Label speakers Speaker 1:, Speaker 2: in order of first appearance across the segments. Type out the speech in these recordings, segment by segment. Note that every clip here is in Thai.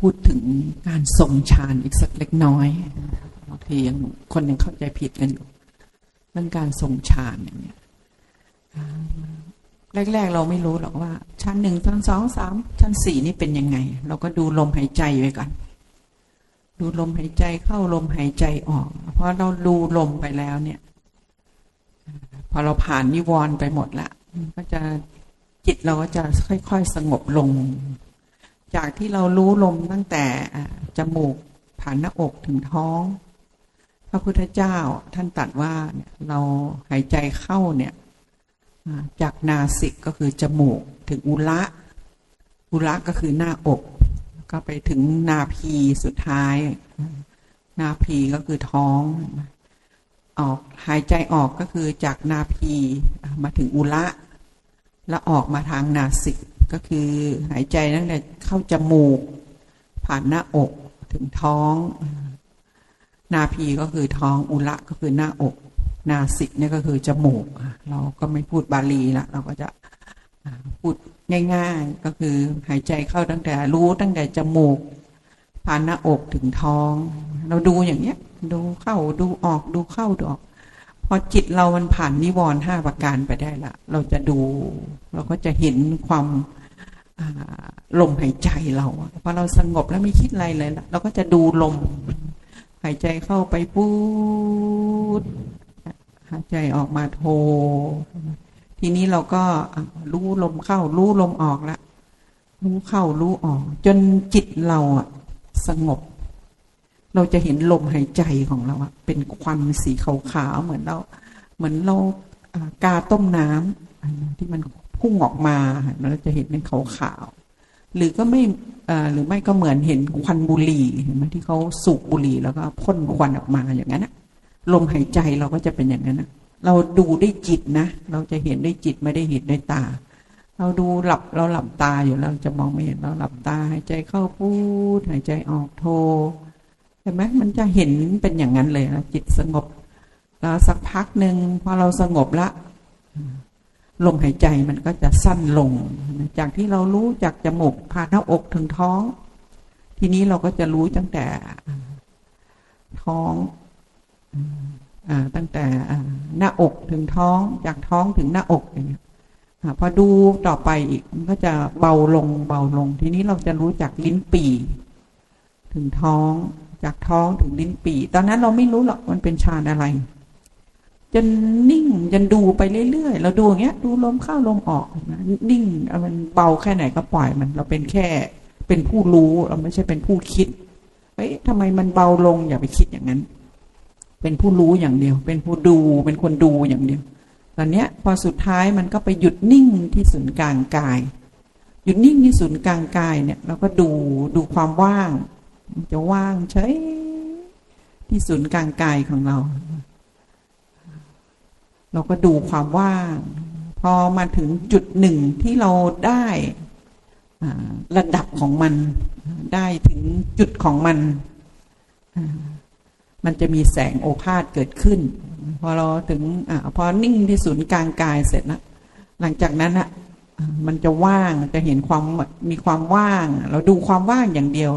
Speaker 1: พูดถึงการทรงฌานอีกสักเล็กน้อยบางทียังคนยังเข้าใจผิดกันอยู่เรื่องการทรงฌานอย่างเนี้ยแรก ๆ เราไม่รู้หรอกว่าชั้นหนึ่งชั้นสองสามชั้นสี่นี่เป็นยังไง เราก็ดูลมหายใจไว้ก่อน ดูลมหายใจเข้าลมหายใจออกเพราะเราดูลมไปแล้วเนี่ย พอเราผ่านนิวรณ์ไปหมดละก็จะจิตเราก็จะค่อย ๆ สงบลง จากที่เรารู้ลมตั้งแต่จมูกผ่านหน้าอกถึงท้อง พระพุทธเจ้าท่านตรัสว่าเราหายใจเข้าเนี่ยจากนาสิกก็คือจมูกถึงอุระอุระก็คือหน้าอก ก็ไปถึงนาพีสุดท้าย นาพีก็คือท้อง ออกหายใจออกก็คือจากนาพีมาถึงอุระแล้วออกมาทางนาสิก ก็คือหายใจตั้งแต่เข้าจมูก ผ่านหน้าอกถึงท้อง นาพีก็คือท้องอุระก็คือหน้าอก นาสิกนี่ก็คือจมูก เราก็ไม่พูดบาลีละเราก็จะพูดง่าย ๆ ก็คือหายใจเข้าตั้งแต่รู้ตั้งแต่จมูก ผ่านหน้าอกถึงท้อง เราดูอย่างเนี้ย ดูเข้าดูออกดูเข้าดูออก พอจิตเรามันผ่านนิวรณ์ห้าประการไปได้ละเราจะดู เราก็จะเห็นความลมหายใจเราพอเราสงบแล้วไม่คิดอะไรเลยละเราก็จะดูลม หายใจเข้าไปพูดหายใจออกมาโท ทีนี้เราก็รู้ลมเข้า รู้ลมออกละรู้เข้ารู้ออก จนจิตเราสงบ เราจะเห็นลมหายใจของเราอะเป็นควันสีขาวๆเหมือนเรา เหมือนเรากาต้มน้ำอ่าที่มันพุ่งออกมาเราจะเห็นเป็นขาวๆหรือก็ไม่หรือไม่ก็เหมือนเห็นควันบุหรี่เห็นไหมที่เขาสูบบุหรี่แล้วก็พ่นควันออกมาอย่างนั้นอะลมหายใจเราก็จะเป็นอย่างนั้นอะเราดูได้จิตนะ เราจะเห็นได้จิตไม่ได้เห็นด้วยตา เราดูหลับเราหลับตาอยู่เราจะมองไม่เห็นเราหลับตาหายใจเข้าพูดหายใจออกโท ห็นไหมมันจะเห็นเป็นอย่างนั้นเลยนะจิตสงบ แล้วสักพักหนึ่งพอเราสงบละลมหายใจมันก็จะสั้นลง จากที่เรารู้จากจมูกผ่านหน้าอกถึงท้อง ทีนี้เราก็จะรู้ตั้งแต่ท้องอตั้งแต่หน้าอกถึงท้องจากท้องถึงหน้าอกอย่างเงี้ยพอดูต่อไปอีกมันก็จะเบาลงเบาลง ทีนี้เราจะรู้จากลิ้นปี่ ถึงท้อง จากท้องถึงลิ้นปี่ ตอนนั้นเราไม่รู้หรอกมันเป็นฌานอะไร จนนิ่งจนดูไปเรื่อยๆ เราดูอย่างเงี้ย ดูลมเข้าลมออกนะนิ่งมันเบาแค่ไหนก็ปล่อยมัน เราเป็นแค่เป็นผู้รู้เราไม่ใช่เป็นผู้คิดเฮ้ยทำไมมันเบาลงอย่าไปคิดอย่างนั้น เป็นผู้รู้อย่างเดียว เป็นผู้ดูเป็นคนดูอย่างเดียว ตอนเนี้ยพอสุดท้ายมันก็ไปหยุดนิ่งที่ศูนย์กลางกายหยุดนิ่งที่ศูนย์กลางกายเนี่ยเราก็ดูดูความว่าง มันจะว่างเฉยที่ศูนย์กลางกายของเรา เราก็ดูความว่าง พอมาถึงจุดหนึ่งที่เราได้ระดับของมันได้ถึงจุดของมัน มันจะมีแสงโอภาษเกิดขึ้น พอเราถึงอพอนิ่งที่ศูนย์กลางกายเสร็จแล้วหลังจากนั้นอะอ่ามันจะว่างจะเห็นความมีความว่าง เราดูความว่างอย่างเดียว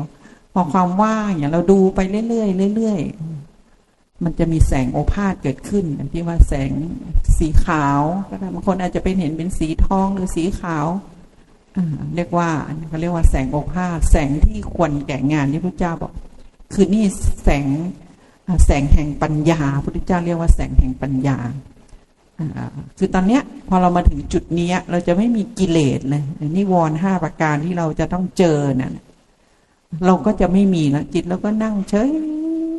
Speaker 1: พอความว่างอย่างเราดูไปเรื่อยๆเรื่อยๆมันจะมีแสงโอภาษเกิดขึ้นอย่างที่ว่าแสงสีขาวก็ได้บางคนอาจจะเป็นเห็นเป็นสีทองหรือสีขาวเรียกว่าเขาเรียกว่าแสงโอภาสแสงที่ควรแก่งานที่พระเจ้าบอก คือนี่แสงแสงแห่งปัญญาพระพุทธเจ้าเรียกว่าแสงแห่งปัญญาคือตอนเนี้ยพอเรามาถึงจุดเนี้ยเราจะไม่มีกิเลสเลยนิวรณ์ห้าประการที่เราจะต้องเจอน่ะ เราก็จะไม่มีแล้วจิตเราก็นั่งเฉย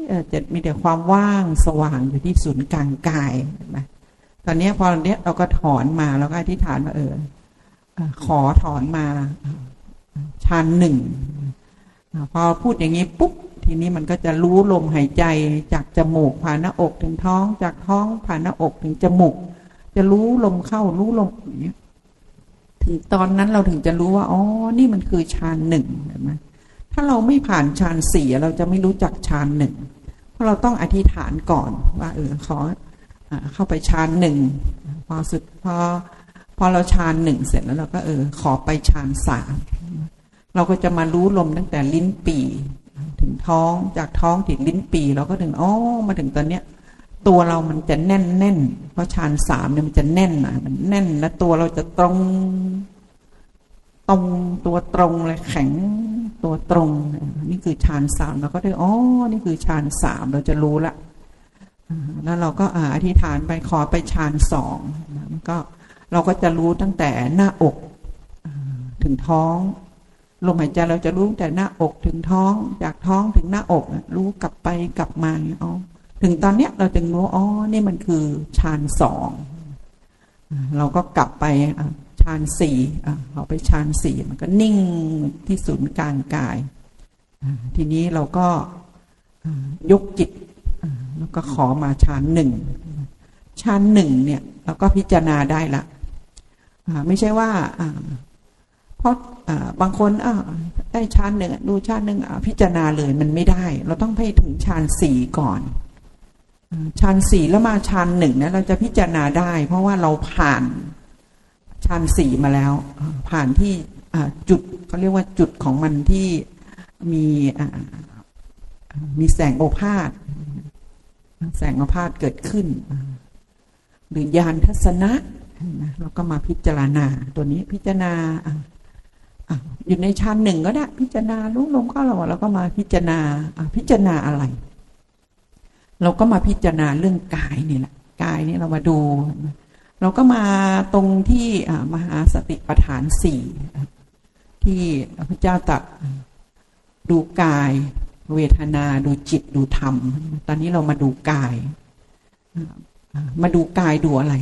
Speaker 1: เออจะมีแต่ความว่างสว่างอยู่ที่ศูนย์กลางกายนไหมตอนนี้พอเนี้ยเราก็ถอนมาแล้วก็อธิษฐานมาเออขอถอนมาชานหนึ่งพอพูดอย่างนี้ปุ๊บทีนี้มันก็จะรู้ลมหายใจจากจมูกผ่านหน้าอกถึงท้องจากท้องผ่านหน้าอกถึงจมูก จะรู้ลมเข้ารู้ลมอย่างเงี้ยถึงตอนนั้นเราถึงจะรู้ว่าอ๋อนี่มันคือฌานหนึ่งเห็นไหม ถ้าเราไม่ผ่านฌานสี่เราจะไม่รู้จักฌานหนึ่งเพราะเราต้องอธิษฐานก่อนว่าเออขออเข้าไปฌานหนึ่งพอสุดพอพอเราฌานหนึ่งเสร็จแล้วเราก็เออ ขอไปฌานสามเราก็จะมารู้ลมตั้งแต่ลิ้นปีถึงท้องจากท้องถึงลิ้นปีเราก็ถึงอ๋อมาถึงตอนเนี้ย ตัวเรามันจะแน่นแน่นเพราะฌานสามเนี่ยมันจะแน่นอะมันแน่นและตัวเราจะตรงตรงตัวตรงเลยแข็ง ตัวตรง นี่คือฌานสามเราก็ได้อ๋อนี่คือฌานสามเราจะรู้ละแล้วเราก็อธิษฐานไปขอไปฌานสองนะมันก็เราก็จะรู้ตั้งแต่หน้าอกถึงท้องลมหายใจเราจะรู้แต่หน้าอกถึงท้องจากท้องถึงหน้าอกรู้กลับไปกลับมาอ๋อถึงตอนเนี้ยเราจึงรู้อ๋อนี่มันคือฌานสองเราก็กลับไป ฌานสี่อะเราไปฌานสี่มันก็นิ่งที่ศูนย์กลางกาย ทีนี้เราก็ยกจิตแล้วก็ขอมาฌานหนึ่งฌานหนึ่งเนี่ยเราก็พิจารณาได้ละไม่ใช่ว่าเพราะบางคนได้ฌานหนึ่งดูฌานหนึ่งพิจารณาเลยมันไม่ได้ เราต้องไปถึงฌานสี่ก่อนฌานสี่แล้วมาฌานหนึ่งเนี่ยเราจะพิจารณาได้ เพราะว่าเราผ่าน ฌานสี่มาแล้ว ผ่านที่จุดเขาเรียกว่าจุดของมันที่มีมีแสงโอภาสแสงโอภาสเกิดขึ้น หรือยานทัศนะเราก็มาพิจารณาตัวนี้พิจารณาอยู่ในฌานหนึ่งก็ได้ พิจารณารู้ลมเข้าเราแล้วก็มาพิจารณาพิจารณาอะไร เราก็มาพิจารณาเรื่องกายนี่แหละกายนี่เรามาดู เราก็มาตรงที่มหาสติปัฏฐานสี่ที่พระเจ้าตรัดดูกาย เวทนาดูจิตดูธรรม ตอนนี้เรามาดูกาย มาดูกายดูอะไร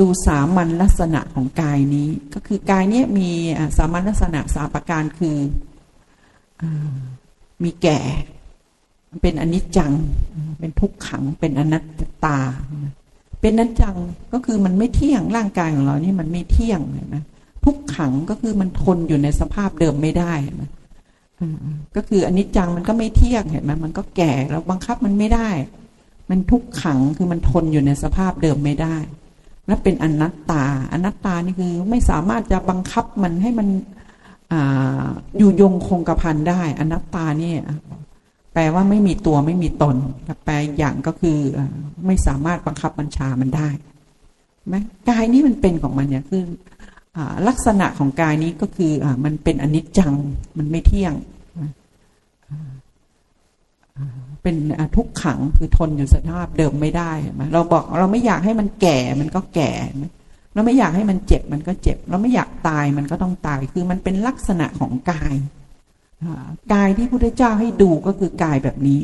Speaker 1: ดูสามัญลักษณะของกายนี้ ก็คือกายนี้มีสามัญลักษณะสามประการคือมีแก่ เป็นอนิจจัง เป็นทุกขังเป็นอนัตตา เป็นนัจจังก็คือมันไม่เที่ยงร่างกายของเรานี่มันไม่เที่ยงเห็นไหมทุกขังก็คือมันทนอยู่ในสภาพเดิมไม่ได้นไหมอ่าก็คืออนิจจังมันก็ไม่เที่ยงเห็นไหมมันก็แก่เราบังคับมันไม่ได้ มันทุกขังคือมันทนอยู่ในสภาพเดิมไม่ได้ และเป็นอนัตตา อนัตตานี่คือไม่สามารถจะบังคับมันให้มันออยู่ยงคงกระพันได้ อนัตตานี่ แปลว่าไม่มีตัวไม่มีตน แปลอย่างก็คือไม่สามารถบังคับบัญชามันได้ไหมกายนี้มันเป็นของมันเนี่ยคืออลักษณะของกายนี้ก็คืออมันเป็นอนิจจังมันไม่เที่ยง เป็นทุกขังคือทนอยู่สภาพเดิมไม่ได้เห็นไหมเราบอกเราไม่อยากให้มันแก่มันก็แก่เราไม่อยากให้มันเจ็บมันก็เจ็บ เราไม่อยากตายมันก็ต้องตายคือมันเป็นลักษณะของกาย กายที่พุทธเจ้าให้ดูก็คือกายแบบนี้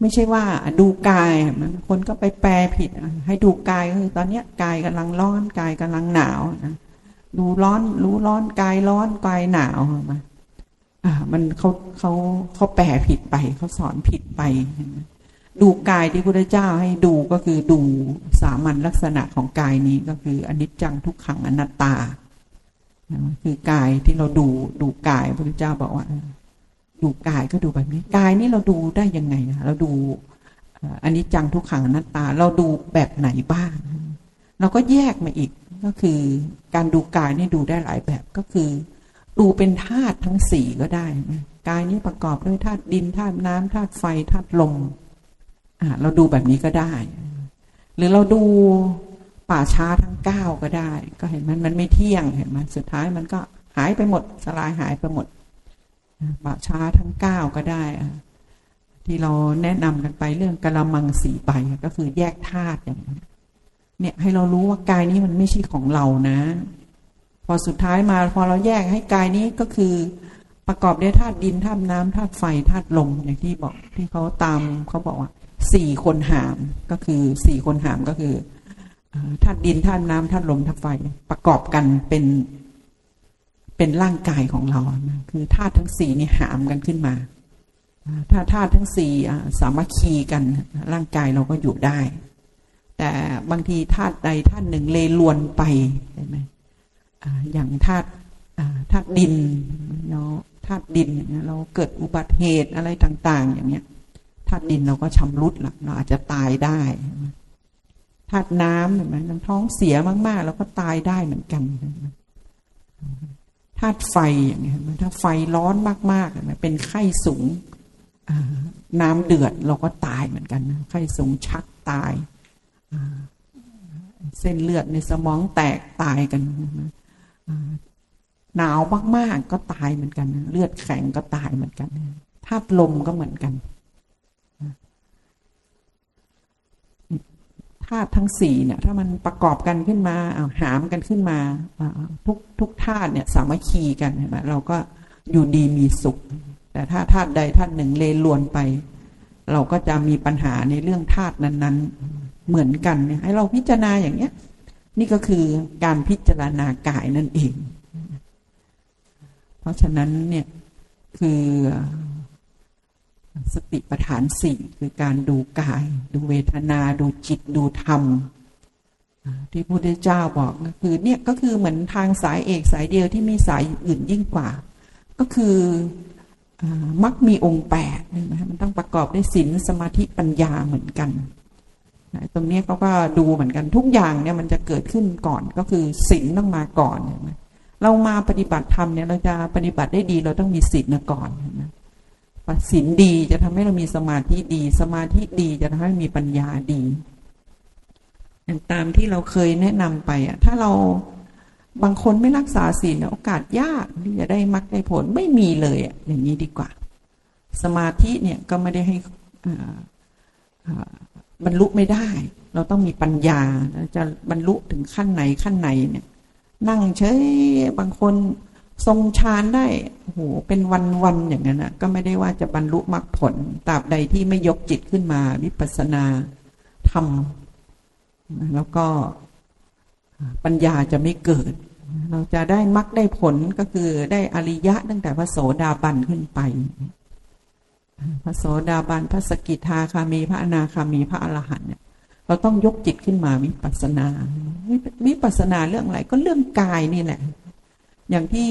Speaker 1: ไม่ใช่ว่าดูกายมันคนก็ไปแปลผิด ให้ดูกายก็คือตอนเนี้ยกายกำลังร้อนกายกำลังหนาวนะดูร้อนรู้ร้อนกายร้อนกายหนาวมาอ่ามันเขาเขาเขาแปลผิดไปเขาสอนผิดไป ดูกายที่พระพุทธเจ้าให้ดูก็คือดูสามัญลักษณะของกายนี้ก็คืออนิจจังทุกขังอนัตตา คือกายที่เราดูดูกายพระพุทธเจ้าบอกว่าดูกายก็ดูแบบนี้กายนี่เราดูได้ยังไงนะเราดูอันนี้จังทุกขังอนัตตา เราดูแบบไหนบ้าง เราก็แยกมาอีกก็คือการดูกายนี่ดูได้หลายแบบก็คือ ดูเป็นธาตุทั้งสี่ก็ได้กายนี้ประกอบด้วยธาตุดินธาตุน้ำธาตุไฟธาตุลมอ่าเราดูแบบนี้ก็ได้ หรือเราดู ป่าช้าทั้งเก้าก็ได้ ก็เห็นมันมันไม่เที่ยงเห็นไหมสุดท้ายมันก็หายไปหมดสลายหายไปหมดป่าช้าทั้งเก้าก็ได้ที่เราแนะนำกันไปเรื่องกะละมังสีใบก็คือแยกธาตุอย่างนี้เนี่ยให้เรารู้ว่ากายนี้มันไม่ใช่ของเรานะ พอสุดท้ายมาพอเราแยกให้กายนี้ก็คือประกอบด้วยธาตุดินธาตุน้ำธาตุไฟธาตุลมอย่างที่บอกที่เขาตามเขาบอกว่าสี่คนหามก็คือสี่คนหามก็คือ ธาตุดินธาตุน้ำธาตุลมธาตุไฟประกอบกันเป็นเป็นร่างกายของเรานะคือธาตุทั้งสี่นี่หามกันขึ้นมา ถ้าธาตุทั้งสี่อ่าสามัคคีกันร่างกายเราก็อยู่ได้ แต่บางทีธาตุใดธาตุหนึ่งเลลวนไปใช่ไหมออย่างธาตุธาตุดินเนาะธาตุดินเงี้ยเราเกิดอุบัติเหตุอะไรต่าง ๆ อย่างเงี้ยธาตุดินเราก็ชำรุดละเราอาจจะตายได้ ธาตุน้ำเห็นไหมน้ำท้องเสียมากๆ แล้วก็ตายได้เหมือนกันธาตุไฟอย่างเงี้ยไหมถ้าไฟร้อนมากๆเห็นไหมเป็นไข้สูงน้ำเดือดเราก็ตายเหมือนกันนะไข้สูงชักตายเส้นเลือดในสมองแตกตายกันหนาวมากๆก็ตายเหมือนกัน เลือดแข็งก็ตายเหมือนกันธาตุลมก็เหมือนกัน ธาตุทั้งสี่เนี่ยถ้ามันประกอบกันขึ้นมาอาหามกันขึ้นมาทุกทุกธาตุเนี่ยสามัคคีกันเห็นไหมเราก็อยู่ดีมีสุข แต่ถ้าธาตุใดธาตุหนึ่งเลลวนไป เราก็จะมีปัญหาในเรื่องธาตุนั้นๆ เหมือนกันเนี่ยให้เราพิจารณาอย่างเนี้ย นี่ก็คือการพิจารณากายนั่นเอง เพราะฉะนั้นเนี่ยคือ สติปัฏฐานสี่คือการดูกาย ดูเวทนา ดูจิตดูธรรมที่พุทธเจ้าบอกก็คือเนี่ยก็คือเหมือนทางสายเอกสายเดียวที่มีสายอื่นยิ่งกว่า ก็คืออมักมีองค์แปดเห็นไหมมันต้องประกอบด้วยศีลสมาธิปัญญาเหมือนกันตรงนี้เขาก็ดูเหมือนกันทุกอย่างเนี่ยมันจะเกิดขึ้นก่อนก็คือศีลต้องมาก่อนเห็นไหมเรามาปฏิบัติธรรมเนี่ยเราจะปฏิบัติได้ดีเราต้องมีศีลก่อนนไหม ศีลดีจะทำให้เรามีสมาธิดี สมาธิดีจะทำให้มีปัญญาดีอย่างตามที่เราเคยแนะนำไปอะถ้าเราบางคนไม่รักษาศีลโอกาสยากที่จะได้มรรคได้ผลไม่มีเลยอะอย่างนี้ดีกว่า สมาธิเนี่ยก็ไม่ได้ให้บรรลุไม่ได้ เราต้องมีปัญญาจะบรรลุถึงขั้นไหนขั้นไหนเนี่ย นั่งเฉยบางคน ทรงฌานได้โอ้โหเป็นวันๆอย่างนั้นนะก็ไม่ได้ว่าจะบรรลุมรรคผลตราบใดที่ไม่ยกจิตขึ้นมา วิปัสสนาทำแล้วก็ปัญญาจะไม่เกิด เราจะได้มรรคได้ผลก็คือได้อริยะตั้งแต่พระโสดาบันขึ้นไปพระโสดาบันพระสกิทาคามี พระอนาคามีพระอรหันต์เนี่ยเราต้องยกจิตขึ้นมาวิปัสสนาวิปัสสนาเรื่องอะไรก็เรื่องกายนี่แหละ อย่างที่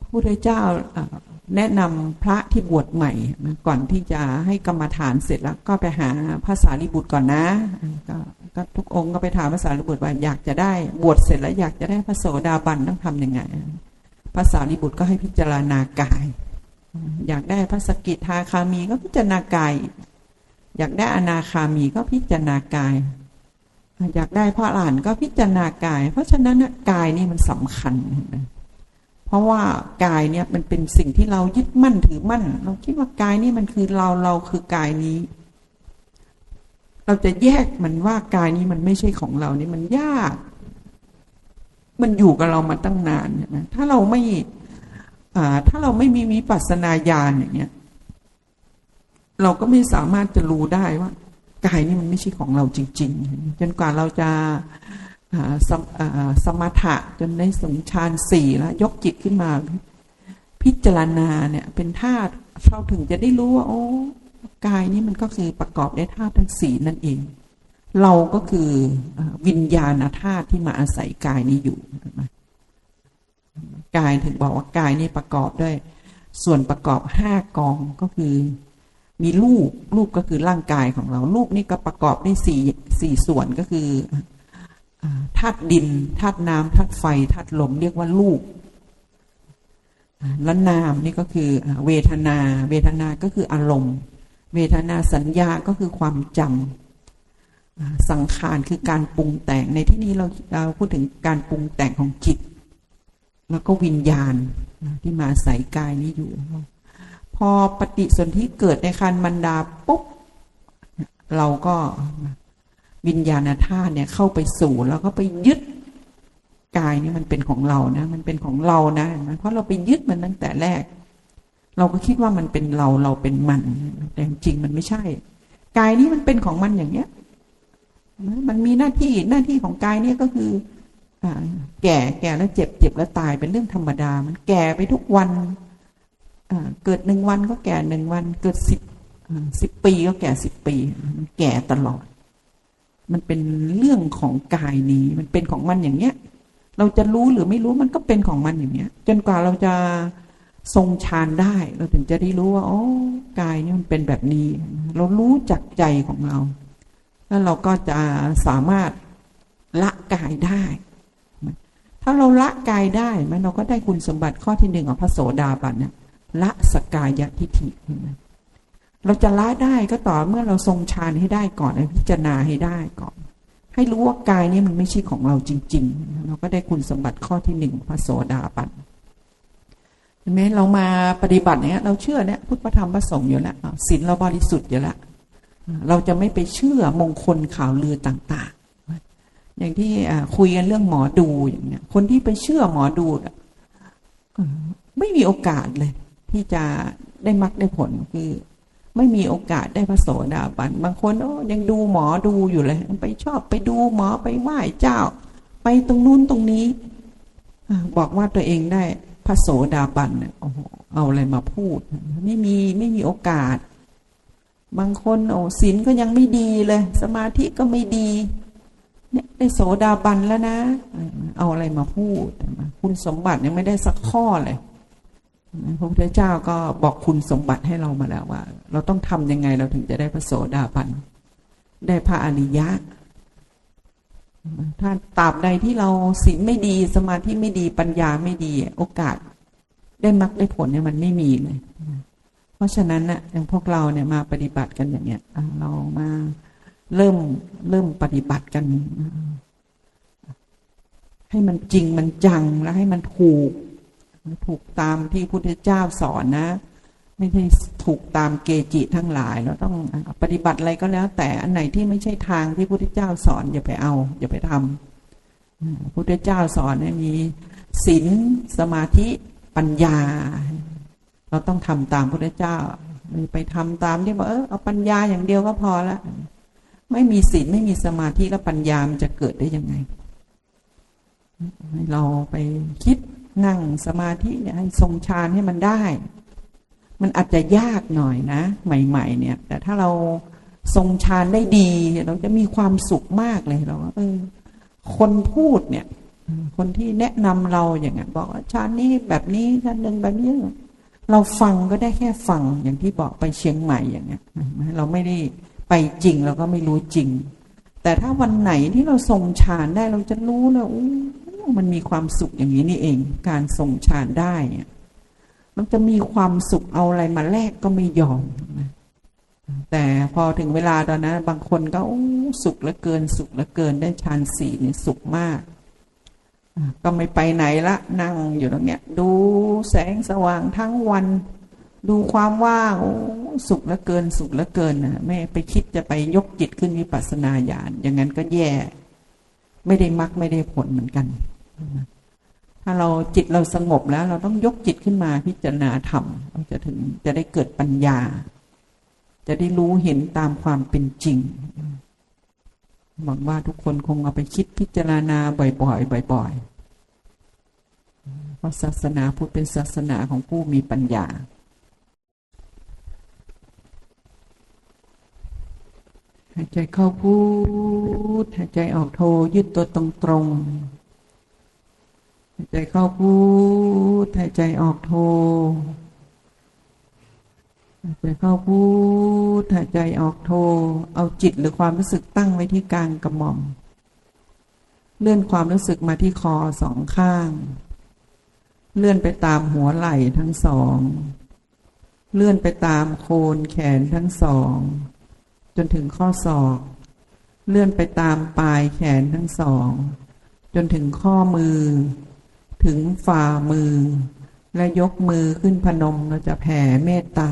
Speaker 1: พระพุทธเจ้าแนะนำพระที่บวชใหม่ก่อนที่จะให้กรรมฐานเสร็จแล้วก็ไปหาภาษาลิบุตรก่อนนะกก็ทุกองค์ก็ไปถามภาษาลิบุตรว่าอยากจะได้บวชเสร็จแล้วอยากจะได้พระโสดาบันต้องทำยังไงภาษาลิบุตรก็ให้พิจารณากาย อยากได้พระสกิทาคามีก็พิจารณากาย อยากได้อนาคามีก็พิจารณากาย อยากได้พระอรหันต์ก็พิจารณากาย เพราะฉะนั้นกายนี่มันสำคัญ เพราะว่ากายเนี่ยมันเป็นสิ่งที่เรายึดมั่นถือมั่น เราคิดว่ากายนี่มันคือเราเราคือกายนี้ เราจะแยกมันว่ากายนี้มันไม่ใช่ของเรานี่มันยาก มันอยู่กับเรามาตั้งนานใช่ไหมถ้าเราไม่ถ้าเราไม่มีวิปัสสนาญาณอย่างเงี้ย เราก็ไม่สามารถจะรู้ได้ว่า กายนี่มันไม่ใช่ของเราจริง ๆ จนกว่าเราจะสมสมถะจนได้สงฌานสี่แล้วยกจิตขึ้นมา พิจารณาเนี่ยเป็นธาตุเราถึงจะได้รู้ว่าโอ้กายนี่มันก็คือประกอบด้วยธาตุทั้งสี่นั่นเอง เราก็คือวิญญาณธาตุที่มาอาศัยกายนี้อยู่กายถึงบอกว่ากายนี่ประกอบด้วย ส่วนประกอบห้ากองก็คือ มีรูปรูปก็คือร่างกายของเรา รูปนี่ก็ประกอบด้วยสี่สี่ส่วนก็คือธาตุดินธาตุน้ำธาตุไฟธาตุลมเรียกว่ารูปแล้วนามนี่ก็คือเวทนา เวทนาก็คืออารมณ์ เวทนาสัญญาก็คือความจำสังขารคือการปรุงแต่งในที่นี้เราเราพูดถึงการปรุงแต่งของจิต แล้วก็วิญญาณที่มาใส่กายนี้อยู่ พอปฏิสนธิเกิดในคันมันดาปุ๊บเราก็วิญญาณธาตุเนี่ยเข้าไปสู่แล้วก็ไปยึดกายนี่มันเป็นของเรานะ มันเป็นของเรานะเพราะเราไปยึดมันตั้งแต่แรก เราก็คิดว่ามันเป็นเราเราเป็นมัน แต่จริงมันไม่ใช่ กายนี้มันเป็นของมันอย่างเนี้ยมันมีหน้าที่หน้าที่ของกายเนี่ยก็คืออแก่แก่แล้วเจ็บเจ็บแล้วตายเป็นเรื่องธรรมดา มันแก่ไปทุกวัน เกิดหนึ่งวันก็แก่หนึ่งวัน เกิดสิบสิบปีก็แก่สิบปี มันแก่ตลอด มันเป็นเรื่องของกายนี้ มันเป็นของมันอย่างเนี้ย เราจะรู้หรือไม่รู้มันก็เป็นของมันอย่างเนี้ย จนกว่าเราจะทรงฌานได้ เราถึงจะได้รู้ว่า โอ้กายนี่มันเป็นแบบนี้ เรารู้จักใจของเรา แล้วเราก็จะสามารถละกายได้ ถ้าเราละกายได้มันเราก็ได้คุณสมบัติข้อที่หนึ่งของพระโสดาบันเนี่ย ละสกายทิฏฐิเห็นไหมเราจะละได้ก็ต่อเมื่อเราทรงฌานให้ได้ก่อนพิจารณาให้ได้ก่อน ให้รู้ว่ากายนี้มันไม่ใช่ของเราจริง ๆ เราก็ได้คุณสมบัติข้อที่หนึ่งพระโสดาบันเห็นไหมเรามาปฏิบัติเนี่ยเราเชื่อเนี่ยพุทธธรรมประสงค์อยู่แล้วศีลเราบริสุทธิ์อยู่แล้วเราจะไม่ไปเชื่อมงคลข่าวลือต่าง ๆ อย่างที่คุยกันเรื่องหมอดูอย่างเนี้ย คนที่ไปเชื่อหมอดูไม่มีโอกาสเลย ที่จะได้มรรคได้ผลคือไม่มีโอกาสได้พระโสดาบัน บางคนโอ้ยังดูหมอดูอยู่เลย ไปชอบไปดูหมอไปไหว้เจ้า ไปตรงนู้นตรงนี้ บอกว่าตัวเองได้พระโสดาบันเนี่ยเอาอะไรมาพูด ไม่มีไม่มีโอกาส บางคนโอ้ศีลก็ยังไม่ดีเลย สมาธิก็ไม่ดีเนี่ยได้โสดาบันแล้วนะ เอาอะไรมาพูด คุณสมบัติยังไม่ได้สักข้อเลย พระพุทธเจ้าก็บอกคุณสมบัติให้เรามาแล้วว่า เราต้องทำยังไงเราถึงจะได้พระโสดาบัน ได้พระอริยะ ถ้าตราบใดที่เราศีลไม่ดีสมาธิไม่ดีปัญญาไม่ดีโอกาส ได้มรรคได้ผลเนี่ยมันไม่มีเลย เพราะฉะนั้นนะอย่างพวกเราเนี่ยมาปฏิบัติกันอย่างเนี้ยเรามาเริ่มเริ่มปฏิบัติกัน ให้มันจริงมันจังแล้วให้มันถูก ถูกตามที่พุทธเจ้าสอนนะ ไม่ใช่ถูกตามเกจิทั้งหลายเราต้องปฏิบัติอะไรก็แล้ว แต่อันไหนที่ไม่ใช่ทางที่พุทธเจ้าสอนอย่าไปเอา อย่าไปทำพุทธเจ้าสอนมีศีลสมาธิปัญญา เราต้องทำตามพุทธเจ้าไม่ไปทำตามที่บอกเออเอาปัญญาอย่างเดียวก็พอละไม่มีศีลไม่มีสมาธิแล้วปัญญามันจะเกิดได้ยังไง เราไปคิด นั่งสมาธิเนี่ยให้ทรงฌานให้มันได้ มันอาจจะยากหน่อยนะ ใหม่ ๆ เนี่ย แต่ถ้าเราทรงฌานได้ดี เราจะมีความสุขมากเลยเราเออ คนพูดเนี่ย คนที่แนะนำเราอย่างเงี้ยบอกว่าฌานนี้แบบนี้ฌานหนึ่งแบบนี้เราฟังก็ได้แค่ฟังอย่างที่บอกไปเชียงใหม่อย่างเงี้ยเราไม่ได้ไปจริงเราก็ไม่รู้จริง แต่ถ้าวันไหนที่เราทรงฌานได้เราจะรู้แล้ว มันมีความสุขอย่างนี้นี่เอง การทรงฌานได้มันจะมีความสุขเอาอะไรมาแลกก็ไม่ยอมนะแต่พอถึงเวลาตอนนั้นบางคนก็สุขเหลือเกินสุขเหลือเกินได้ฌานสี่นี่สุขมาก ก็ไม่ไปไหนละนั่งอยู่ตรงเนี้ย ดูแสงสว่างทั้งวัน ดูความว่างสุขเหลือเกินสุขเหลือเกินนะไม่ไปคิดจะไปยกจิตขึ้นวิปัสสนาญาณอย่างนั้นก็แย่ ไม่ได้มักไม่ได้ผลเหมือนกัน ถ้าเราจิตเราสงบแล้ว เราต้องยกจิตขึ้นมาพิจารณาธรรมเราจะถึงจะได้เกิดปัญญา จะได้รู้เห็นตามความเป็นจริงหวังว่าทุกคนคงเอาไปคิดพิจารณาบ่อยๆบ่อยๆเพราะศาสนาพุทธเป็นศาสนาของผู้มีปัญญาหายใจเข้าพูดหายใจออกโทยืดตัวตรงๆ ใจเข้าพูดหายใจออกโทหายใจเข้าพูดหายใจออกโท เอาจิตหรือความรู้สึกตั้งไว้ที่กลางกระหม่อม เลื่อนความรู้สึกมาที่คอสองข้าง เลื่อนไปตามหัวไหล่ทั้งสอง เลื่อนไปตามโคนแขนทั้งสอง จนถึงข้อศอก เลื่อนไปตามปลายแขนทั้งสอง จนถึงข้อมือ ถึงฝ่ามือ และยกมือขึ้นพนมเราจะแผ่เมตตา